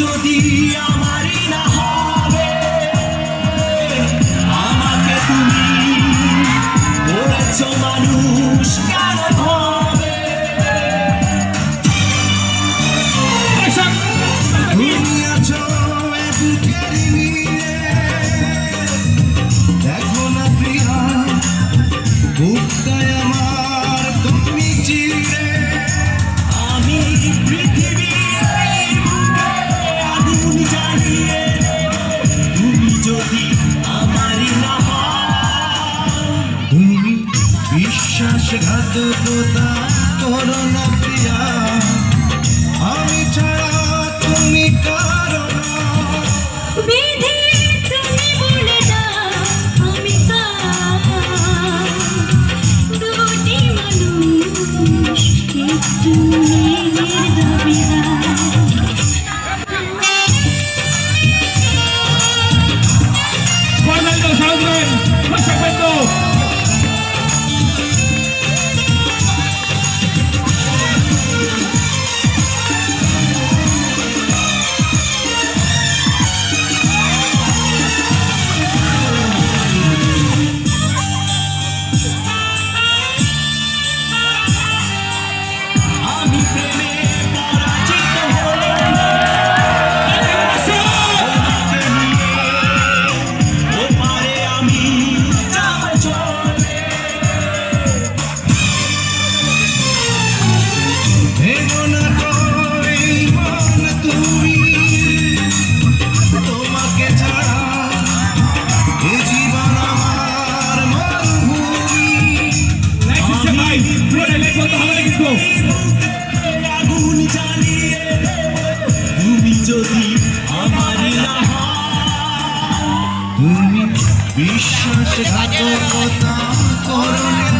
যদি আমারই না হবে আমাকে তুমি করেছ মানুষ কেন? ঘাত প্রতা করণ প্রিয়া। যদি আমার তুমি বিশ্বাসঘাতকতা করলে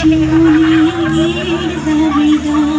জীবনের গীত দাবিদার